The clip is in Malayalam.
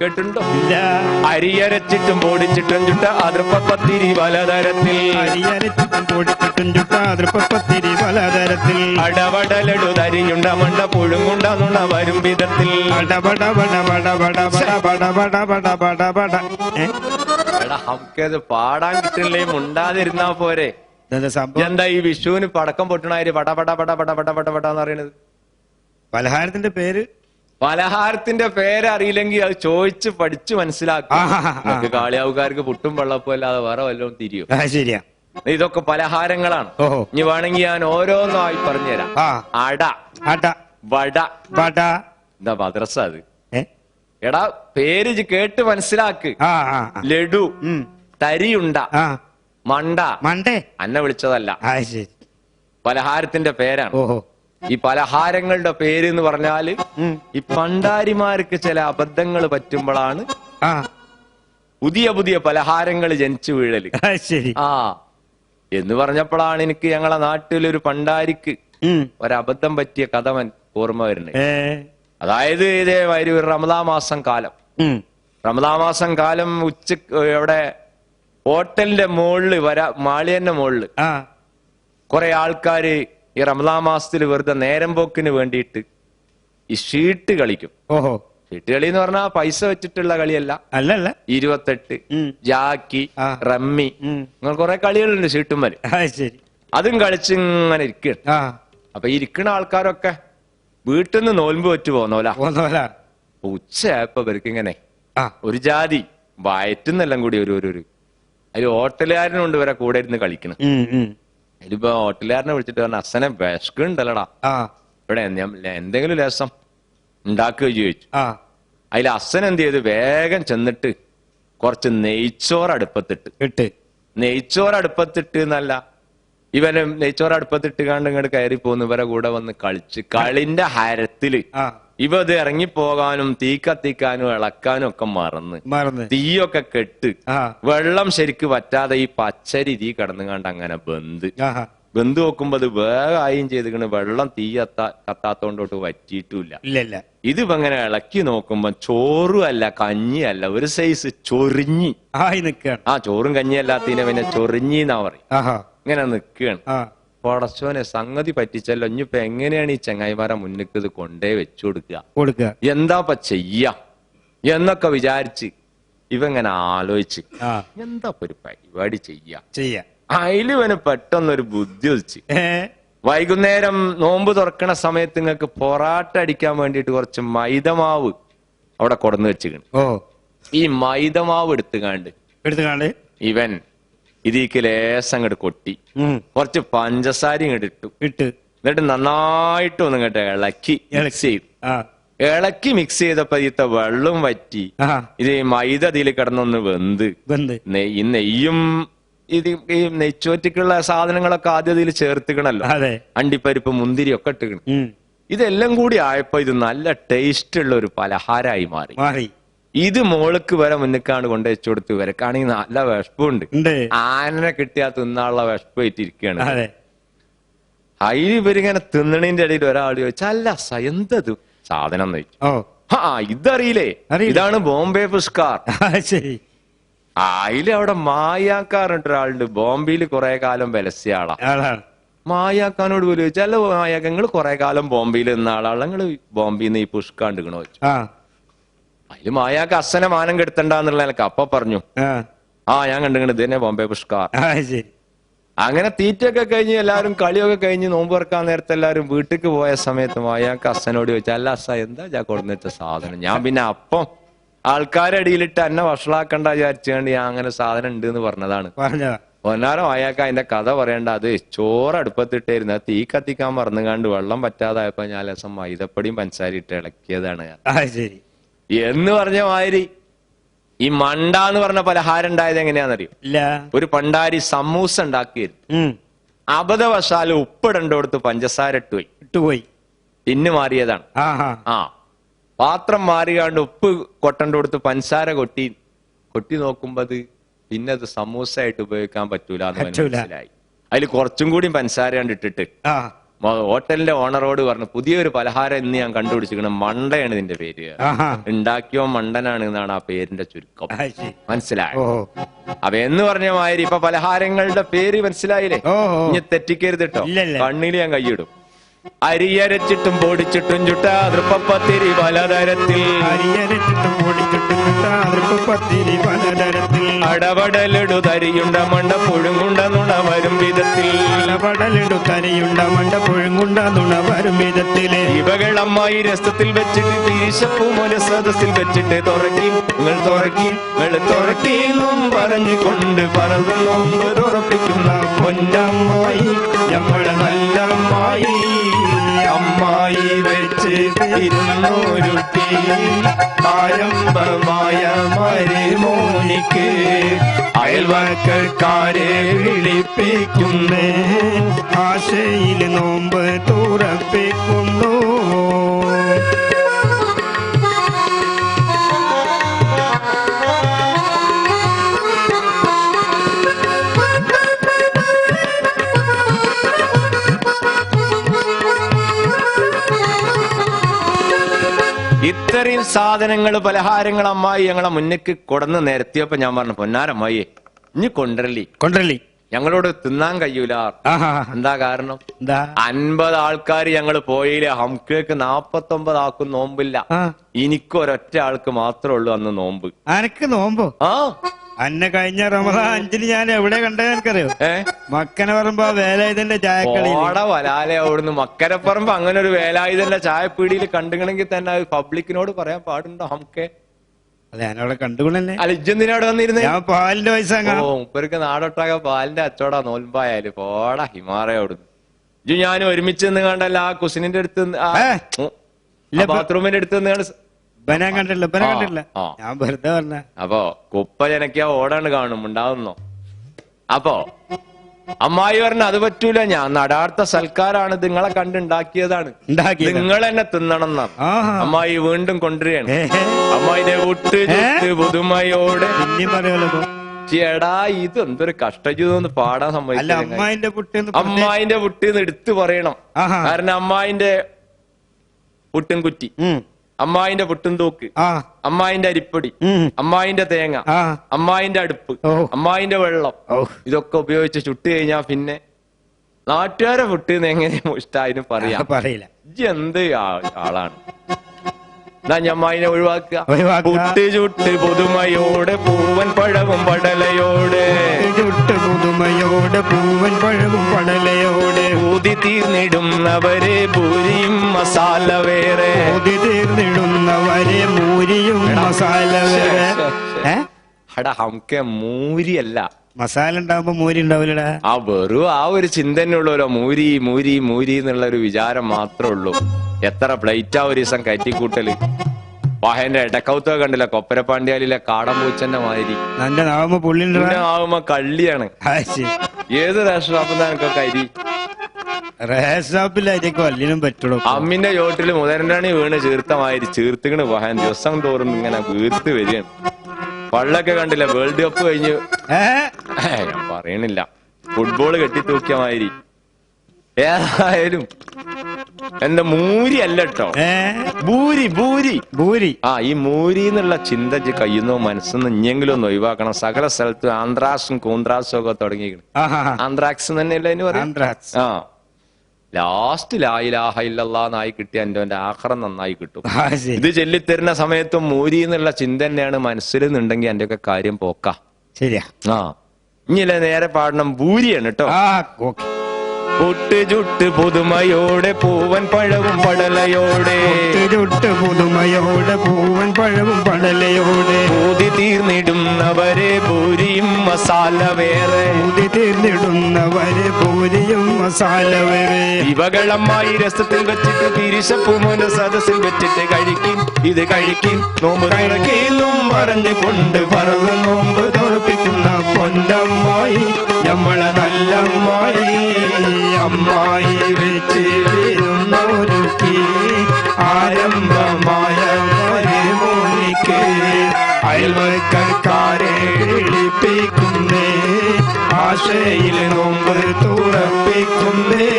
കേട്ടിട്ടുണ്ടോ? അരിയരച്ചിട്ടും പൊടിച്ചിട്ടും ചുട്ട അതൃപ്പത്തിരി പലതരത്തിൽ അരിയരച്ചിട്ടും പൊടിച്ചിട്ടും ചുട്ട അതൃപ്പത്തിരി പലതരത്തിൽ അടവടലടു തരിയുണ്ട മണ്ട പുഴുങ്ങുണ്ട നുണ വരും വിധത്തിൽ. നമുക്കത് പാടാൻ കിട്ടില്ലേ? മുണ്ടാതിരുന്നാ പോരെ. എന്താ ഈ വിഷുവിന് പടക്കം പൊട്ടണായിരി പടപട പടപട പടപട എന്ന് പറയുന്നത്? പലഹാരത്തിന്റെ പേര്? പലഹാരത്തിന്റെ പേരറിയില്ലെങ്കിൽ അത് ചോദിച്ച് പഠിച്ചു മനസ്സിലാക്കുക. കാളിയാവുകാർക്ക് പുട്ടും വെള്ളപ്പോ അല്ലാതെ വേറെ വല്ലതും തിരിയും? ശരിയാ. ഇതൊക്കെ പലഹാരങ്ങളാണ്. ഇനി വേണമെങ്കിൽ ഞാൻ ഓരോന്നായി പറഞ്ഞുതരാം. അട. അട. വട. വട. എന്താ മദ്രസ അത്? എടാ പേര് കേട്ട് മനസ്സിലാക്ക്. ലഡു. തരി തരിയുണ്ട. മണ്ട. മണ്ടേ? അന്നെ വിളിച്ചതല്ല. പലഹാരത്തിന്റെ പേരാണ്. ഈ പലഹാരങ്ങളുടെ പേര് എന്ന് പറഞ്ഞാൽ ഈ പണ്ടാരിമാർക്ക് ചില അബദ്ധങ്ങൾ പറ്റുമ്പോഴാണ് പുതിയ പുതിയ പലഹാരങ്ങൾ ജനിച്ചു വീഴൽ. ആ ശരി. ആ. എന്ന് പറഞ്ഞപ്പോഴാണ് എനിക്ക് ഞങ്ങളെ നാട്ടിലൊരു പണ്ടാരിക്ക്. ഒരബദ്ധം പറ്റിയ കഥവൻ ഓർമ്മ വരുന്നത്. അതായത് ഇതേ ഒരു റമദാ മാസം കാലം. റമദാ മാസം കാലം ഉച്ച എവിടെ ഹോട്ടലിന്റെ മുകളിൽ വരാ മാളിയന്റെ മുകളിൽ കുറെ ആൾക്കാര് ഈ റമദാ മാസത്തിൽ വെറുതെ നേരം പോക്കിന് വേണ്ടിയിട്ട് ഈ ഷീട്ട് കളിക്കും. ഓഹോ. ഷീട്ട് കളി എന്ന് പറഞ്ഞാൽ പൈസ വെച്ചിട്ടുള്ള കളിയല്ല. അല്ലല്ല. ഇരുപത്തെട്ട്. Jackie rummy. അങ്ങനെ കുറെ കളികളുണ്ട് ഷീട്ടും ആ ശരി. അതും കളിച്ച് ഇങ്ങനെ ഇരിക്കണം. ആ. അപ്പൊ ഈ ഇരിക്കുന്ന ആൾക്കാരൊക്കെ വീട്ടിൽ നിന്ന് നോൽമ്പ് വെച്ച് പോന്നോല. ഉച്ചയായപ്പോ ഇവർക്ക് ഇങ്ങനെ ഒരു ജാതി വയറ്റുന്നെല്ലാം കൂടി ഒരു ഒരു ഒരു. അതിൽ ഹോട്ടലുകാരനുണ്ട് ഇവരെ കൂടെ ഇരുന്ന് കളിക്കണം. അതിലിപ്പോ ഹോട്ടലുകാരനെ വിളിച്ചിട്ട് പറഞ്ഞ അസനെ വിശക്കുണ്ടല്ലടാ ആ. ഇവിടെ ഞാൻ എന്തെങ്കിലും ലേസം ഉണ്ടാക്കുക ചോദിച്ചു. ആ. അതിൽ അസൻ എന്ത് ചെയ്ത്? വേഗം ചെന്നിട്ട് കുറച്ച് നെയ്ച്ചോറ് അടുപ്പത്തിട്ട്. ഇട്ട്. നെയ്ച്ചോറ് അടുപ്പത്തിട്ട് എന്നല്ല ഇവന് നെയ്ച്ചോറ് അടുപ്പത്തിട്ട് കണ്ട് ഇങ്ങോട്ട് കയറി പോന്നു ഇവരെ കൂടെ വന്ന് കളിച്ച്. കളിന്റെ ഹരത്തിൽ ആ. ഇവ ഇത് ഇറങ്ങിപ്പോകാനും തീ കത്തിക്കാനും ഇളക്കാനും ഒക്കെ മറന്ന്. മറന്ന്. തീയൊക്കെ കെട്ട്. വെള്ളം ശരിക്ക് പറ്റാതെ ഈ പച്ചരി തീ കടന്നുകാണ്ട് അങ്ങനെ ബന്ദ്. ബന്ധ് ബന്ധു നോക്കുമ്പോ അത് വേഗമായും ചെയ്തിക്കണ്. വെള്ളം തീ കത്താ കത്താത്തോണ്ടോട്ട് പറ്റിയിട്ടില്ല ഇത് ഇങ്ങനെ ഇളക്കി നോക്കുമ്പോ ചോറും അല്ല കഞ്ഞിയല്ല ഒരു സൈസ് ചൊറിഞ്ഞി. ആ ചോറും കഞ്ഞിയല്ലാത്തതിനെ പിന്നെ ചൊറിഞ്ഞിന്നാ പറയും. ഇങ്ങനെ നിക്കുകയാണ് പടച്ചോനെ സംഗതി പറ്റിച്ചല്ലോ. ഇനിയിപ്പോ എങ്ങനെയാണ് ഈ ചെങ്ങായിമാരെ മുന്നിക്ക് ഇത് കൊണ്ടേ വെച്ചു കൊടുക്കുക? കൊടുക്കുക എന്താപ്പ ചെയ്യ? എന്നൊക്കെ വിചാരിച്ച് ഇവങ്ങനെ ആലോചിച്ച് എന്താപ്പ എന്താ ഒരു പരിപാടി ചെയ്യ? ചെയ്യാ. അതിലിവന് പെട്ടെന്നൊരു ബുദ്ധി വെച്ച് വൈകുന്നേരം നോമ്പ് തുറക്കണ സമയത്ത് നിങ്ങൾക്ക് പൊറാട്ട അടിക്കാൻ വേണ്ടിയിട്ട് കുറച്ച് മൈദമാവ് അവിടെ കൊടന്ന് വെച്ചിക്കണ് ഓ. ഈ മൈദമാവ് എടുത്തുകാണ്ട് എടുത്തുകാണ്ട് ഇവൻ ഇതിക്ക് ലേശം അങ്ങോട്ട് കൊട്ടി. കുറച്ച് പഞ്ചസാര ഇങ്ങോട്ട് ഇട്ടു. ഇട്ട്. എന്നിട്ട് നന്നായിട്ട് ഒന്ന് ഇങ്ങോട്ട് ഇളക്കി. മിക്സ് ചെയ്തു ഇളക്കി മിക്സ് ചെയ്തപ്പോ ഇതിത്തെ വെള്ളം വറ്റി. ഇത് മൈദ അതിൽ കിടന്നൊന്ന് വെന്ത്. ഈ നെയ്യും ഇത് ഈ നെയ്ച്ചോറ്റിക്കുള്ള സാധനങ്ങളൊക്കെ ആദ്യം ഇതിൽ ചേർത്തിക്കണല്ലോ. അണ്ടിപ്പരിപ്പ് മുന്തിരി ഒക്കെ ഇട്ടുകണം. ഇതെല്ലാം കൂടി ആയപ്പോ ഇത് നല്ല ടേസ്റ്റ് ഉള്ള ഒരു പലഹാരമായി മാറി. മാറി. ഇത് മോൾക്ക് വരെ മുന്നിക്കാണ് കൊണ്ട് വെച്ചു കൊടുത്ത് ഇവരക്കാണെങ്കിൽ നല്ല വിഷപ്പുണ്ട്. ആനനെ കിട്ടിയാ തിന്നാനുള്ള വിഷപ്പായിട്ടിരിക്കുകയാണ് അതെ. അതിൽ ഇവരിങ്ങനെ തിന്നണിന്റെ ഇടയിൽ ഒരാൾ ചോദിച്ചാൽ അല്ല എന്തത് സാധനം എന്ന് ചോദിച്ചു. ആ ഇതറിയില്ലേ? ഇതാണ് ബോംബെ പുഷ്കാർ. ശരി. അതിൽ അവിടെ മായാക്കാറുണ്ട് ഒരാളുണ്ട്. ബോംബെയിൽ കുറെ കാലം വിലസിയ ആളാ. മായാക്കാനോട് പോലും ചോദിച്ചാൽ മായാക്ക നിങ്ങൾ കുറെ കാലം ബോംബെയിൽ നിന്ന ആളാണ് നിങ്ങൾ ബോംബെയിൽ നിന്ന് ഈ പുഷ്കാണ്ടിക്കണോ ചോദിച്ചു ആ അതിൽ മായാക്ക അസനെ മാനം കെടുത്തണ്ടെന്നുള്ള എനിക്ക് അപ്പ പറഞ്ഞു. ആ. ഞാൻ കണ്ടിങ്ങനെ ഇത് തന്നെ ബോംബെ പുഷ്കാർ. ശരി. അങ്ങനെ തീറ്റയൊക്കെ കഴിഞ്ഞ് എല്ലാവരും കളിയൊക്കെ കഴിഞ്ഞ് നോമ്പ് തുറക്കാൻ നേരത്തെ എല്ലാവരും വീട്ടിക്ക് പോയ സമയത്ത് അയാൾക്ക് അസനോട് ചോദിച്ചു അല്ല അസ എന്താ ഞാൻ കൊടുന്നിട്ട സാധനം? ഞാൻ പിന്നെ അപ്പം ആൾക്കാരടിയിലിട്ട് എന്നെ വഷളാക്കണ്ട വിചാരിച്ചുകൊണ്ട് ഞാൻ അങ്ങനെ സാധനം ഉണ്ട് എന്ന് പറഞ്ഞതാണ് പറഞ്ഞതാ അയാൾക്ക് അതിന്റെ കഥ പറയണ്ട അത് ചോറ് അടുപ്പത്തിട്ടായിരുന്നു. അത് തീ കത്തിക്കാൻ മറന്നുകാണ്ട് വെള്ളം പറ്റാതായപ്പോ ഞാൻ ലസം മൈദപ്പടിയും പഞ്ചാരി ഇട്ട് ഇളക്കിയതാണ് ശരി. എന്ന് പറഞ്ഞ മാതിരി ഈ മണ്ട എന്ന് പറഞ്ഞ പലഹാരം ഉണ്ടായത് എങ്ങനെയാണെന്നറിയോ? ഇല്ല. ഒരു പണ്ടാരി സമൂസ ഉണ്ടാക്കിയിരുന്നു. അബദ്ധവശാൽ അബദ്ധവശാൽ ഉപ്പിടണ്ടോടത്ത് പഞ്ചസാര ഇട്ടുപോയി. ഇട്ടുപോയി. തിന്നു മാറിയതാണ്. ആ പാത്രം മാറിയാണ്ട് ഉപ്പ് കൊട്ടണ്ടോടത്ത് പഞ്ചസാര കൊട്ടി കൊട്ടി നോക്കുമ്പോ അത് പിന്നെ അത് സമൂസ ആയിട്ട് ഉപയോഗിക്കാൻ പറ്റൂല. എന്ന് മനസ്സിലായി. അതിൽ കുറച്ചും കൂടി പഞ്ചസാര കണ്ടിട്ടിട്ട് ഹോട്ടലിന്റെ ഓണറോട് പറഞ്ഞു പുതിയൊരു പലഹാരം ഇന്ന് ഞാൻ കണ്ടുപിടിച്ചിരിക്കണം മണ്ടയാണ് ഇതിന്റെ പേര്. ഉണ്ടാക്കിയോ മണ്ടനാണ് എന്നാണ് ആ പേരിന്റെ ചുരുക്കം. മനസ്സിലായി? അപ്പൊ എന്ന് പറഞ്ഞ മാതിരി ഇപ്പൊ പലഹാരങ്ങളുടെ പേര് മനസ്സിലായില്ലേ. ഇനി തെറ്റിക്കരുത് കേട്ടോ. കണ്ണിൽ ഞാൻ കൈയിടും. അരിയരച്ചിട്ടും പൊടിച്ചിട്ടും ചുട്ട തൃപ്പപ്പത്തിരി പലതരത്തിൽ. അരിയരച്ചിട്ടും പൊടിച്ചിട്ടും പത്തിരി പലതരത്തിൽ. അടപടലിടു തരിയുണ്ട മണ്ട പുഴുങ്ങുണ്ട നുണ വരും വിധത്തിൽ. പടലിടു തരിയുണ്ട മണ്ട പുഴുങ്ങുണ്ട നുണ വരും വിധത്തിൽ ഇവകളമ്മായി രസത്തിൽ വെച്ചിട്ട് തീശപ്പൂ സദസ്സിൽ വെച്ചിട്ട് തുറക്കി നിങ്ങൾ തുറക്കി നിങ്ങൾ തുറക്കി എന്നും പറഞ്ഞുകൊണ്ട് പറന്നു. നോമ്പ് തുറപ്പിക്കുന്ന പൊന്നമ്മായി നമ്മളെ നല്ല അമ്മായി ഇരുന്നൂരുട്ടി ആരംഭമായ മരുമോനിക്ക് അയൽവാക്കാരെ വിളിപ്പിക്കുന്നേ. ആശയിൽ നോമ്പ് തുറപ്പിക്കുന്നു ഇത്രയും സാധനങ്ങൾ പലഹാരങ്ങൾ അമ്മായി ഞങ്ങളെ മുന്നേക്ക് കൊടന്ന് നിരത്തിയപ്പോ ഞാൻ പറഞ്ഞു പൊന്നാരമ്മായി ഇനി കൊണ്ടരലി കൊണ്ടല്ലേ ഞങ്ങളോട് തിന്നാൻ കഴിയൂല. എന്താ കാരണം? എന്താ? അൻപത് ആൾക്കാർ ഞങ്ങൾ പോയില്ലേ ഹംകേക്ക് നാപ്പത്തി ഒമ്പത് ആക്കും നോമ്പില്ല. എനിക്കൊരൊറ്റ എനിക്ക് ഒരൊറ്റ ആൾക്ക് മാത്രമേ ഉള്ളൂ അന്ന് നോമ്പ്. ആനക്ക് നോമ്പോ? ആ. അന്നെ കഴിഞ്ഞ റമദാൻ അഞ്ചിന് ഞാൻ എവിടെ കണ്ടത് എനിക്കറിയോ? മക്കനെ പറയുമ്പോ വേലായുധന്റെ ചായക്കളി ഓട വലാലെ അവിടുന്ന്. മക്കരപ്പറമ്പ് അങ്ങനെ ഒരു വേലായുധന്റെ ചായപ്പീടിയിൽ കണ്ടുകണമെങ്കിൽ തന്നെ പബ്ലിക്കിനോട് പറയാൻ പാടുണ്ടോ ഹംകെ? അതെ ഞാനവിടെ കണ്ടുകൊണ്ടല്ലേ അല്ല ഇജ്ജെന്തിനോട് വന്നിരുന്നേ? ഞാൻ പാലിന്റെ വയസ്സാ ഓ നാടൊട്ടാകെ മുപ്പർക്ക് നാടൊട്ടാക പാലിന്റെ അച്ചോടാ നോൽമ്പായാൽ. പോടാ ഹിമാറയ അവിടുന്ന്. ഇജ്ജു ഞാനും ഒരുമിച്ച് നിന്ന് കണ്ടല്ല ആ കുസിനിന്റെ അടുത്ത് ബാത്റൂമിന്റെ അടുത്ത് നിന്ന് കണ്ട് കണ്ടില്ല ആ, കണ്ടില്ല ആ. ഞാൻ വെറുതെ പറഞ്ഞ. അപ്പോ കുപ്പ ജനക്കാ ഓടാണ് കാണും ഉണ്ടാവുന്നോ. അപ്പോ അമ്മായി പറഞ്ഞ അത് പറ്റൂല ഞാൻ നടാർത്ഥ സൽക്കാരാണ് ഇത് നിങ്ങളെ കണ്ടുണ്ടാക്കിയതാണ്. നിങ്ങൾ എന്നെ തിന്നണം എന്നാണ്. ആഹാ. അമ്മായി വീണ്ടും കൊണ്ടുവരികയാണ്. അമ്മായിനെ വിട്ട് ചുട്ട് പുതുമയോടെ. ചേടാ ഇത് എന്തൊരു കഷ്ടജീവിതം പാടാൻ അല്ല അമ്മായിന്റെ കുട്ടി അമ്മായിന്റെ പുട്ടിന്ന് എടുത്തു പറയണം. ആഹാ. കാരണം അമ്മായിന്റെ പുട്ടും കുറ്റി ഉം. അമ്മായിന്റെ പുട്ടും തൂക്ക് ആ. അമ്മായിന്റെ അരിപ്പൊടി. അമ്മായിന്റെ തേങ്ങ അമ്മായിന്റെ അടുപ്പ്. അമ്മായിന്റെ വെള്ളം ഇതൊക്കെ ഉപയോഗിച്ച് ചുട്ട് കഴിഞ്ഞാ പിന്നെ നാട്ടുകാരെ പുട്ടിന്ന് എങ്ങനെ ഇഷ്ടായാലും പറയാ. പറയില്ല. ഇജ്ജ് എന്ത് ആളാണ്? ഞാൻ ഒഴിവാക്കുക. പുട്ട് ചുട്ട് പുതുമയോടെ പൂവൻ പഴവും പടലയോടെ. ചുട്ട് പുതുമയോടെ പൂവൻ പഴവും പടലയോടെ. ഊതി തീർന്നിടുന്നവരെ പൂരിയും മസാല വേറെ. ഊതി തീർന്നിടുന്നവരെ മൂരിയും മസാല വേറെ. ഹട ഹംക്കെ മൂരിയല്ല. മസാല ഉണ്ടാവുമ്പോ മൂരി ഉണ്ടാവില്ലടാ ആ വെറു ആ ഒരു ചിന്തനുള്ളൂല്ലോ മൂരി മൂരി മൂരി എന്നുള്ള ഒരു വിചാരം മാത്രമേ ഉള്ളൂ. എത്ര പ്ലേറ്റാ ഒരു ദിവസം കയറ്റിക്കൂട്ടൽ? വാഹന്റെ ഇടക്കൗത്തൊക്കെ കണ്ടില്ല? കൊപ്പരപ്പാണ്ഡ്യാലിലെ കാടമ്പൂച്ചന്റെ മാതിരി. നാവുമ്പോ പിന്നെ ആവുമ്പോ കള്ളിയാണ്. ഏത് റേഷൻ എനിക്കൊക്കെ അരി? റേഷാപ്പിലായിരിക്കും അല്ലിനും പറ്റുള്ളൂ അമ്മിന്റെ ചോട്ടിൽ മുതരണ്ടാണി വീണ് ചീർത്തമായി ചീർത്തുകണ് വാഹൻ. ദിവസം തോറും ഇങ്ങനെ വീർത്ത് വരികയാണ്. പള്ളൊക്കെ കണ്ടില്ല? വേൾഡ് കപ്പ് കഴിഞ്ഞു. ഞാൻ പറയണില്ല. ഫുട്ബോൾ കെട്ടിത്തൂക്കിയ മാതിരി. ഏതായാലും. എന്റെ മൂരി അല്ല കേട്ടോ ഭൂരി ഭൂരി. ഭൂരി. ആ ഈ മൂരി എന്നുള്ള ചിന്ത കയ്യുന്നോ മനസ്സെന്ന് ഇനിയെങ്കിലും ഒന്ന് ഒഴിവാക്കണം. സകല സ്ഥലത്തും ആന്ത്രാസും കൂന്ത്രാസും ഒക്കെ തുടങ്ങിയിരിക്കണം. ആന്ത്രാക്സ് തന്നെയല്ലേ അതിന് പറയാം ആ. ലാസ്റ്റ് ലായിലാഹ ഇല്ലല്ലാന്നായി കിട്ടിയ എന്റെ എന്റെ ആഹ്റം നന്നായി കിട്ടും. ഇത് ചൊല്ലിത്തരുന്ന സമയത്തും മൂരി എന്നുള്ള ചിന്ത തന്നെയാണ് മനസ്സിൽ നിന്നുണ്ടെങ്കിൽ എന്റെ ഒക്കെ കാര്യം പോക്ക. ശരിയാ. ആ. ഇനി നേരെ പാടണം. ഭൂരിയാണ് കേട്ടോ ആ ഓക്കെ പൊട്ട് ചുട്ട് പുതുമയോടെ പൂവൻ പഴവും പടലയോടെ. ഒട്ടുചുട്ട് പുതുമയോടെ പൂവൻ പഴവും പടലയോടെ. ഊതി തീർന്നിടുന്നവരെ പൂരിയും മസാല വേറെ. ഊതി തീർന്നിടുന്നവരെ പൂരിയും മസാല വേറെ. ഇവകളമ്മായി രസത്തിൽ വെച്ചിട്ട് തിരിശപ്പൂമോന്റെ സദസ്സിൽ വെച്ചിട്ട് കഴിക്കും. ഇത് കഴിക്കും. നോമ്പ് കഴിക്കും പറഞ്ഞു കൊണ്ട് പറന്ന് നോമ്പ് തോൽപ്പിക്കുന്ന പൊന്നമ്മായി നമ്മളെ നല്ലമ്മായി അമ്മായി വെച്ച് വരുന്നൊരുക്കി ആരംഭമായ മോനിക്ക് അയൽവക്കാരെ വിളിപ്പിക്കുന്നേ ആശയിൽ നോമ്പ് തുറപ്പിക്കുന്നേ.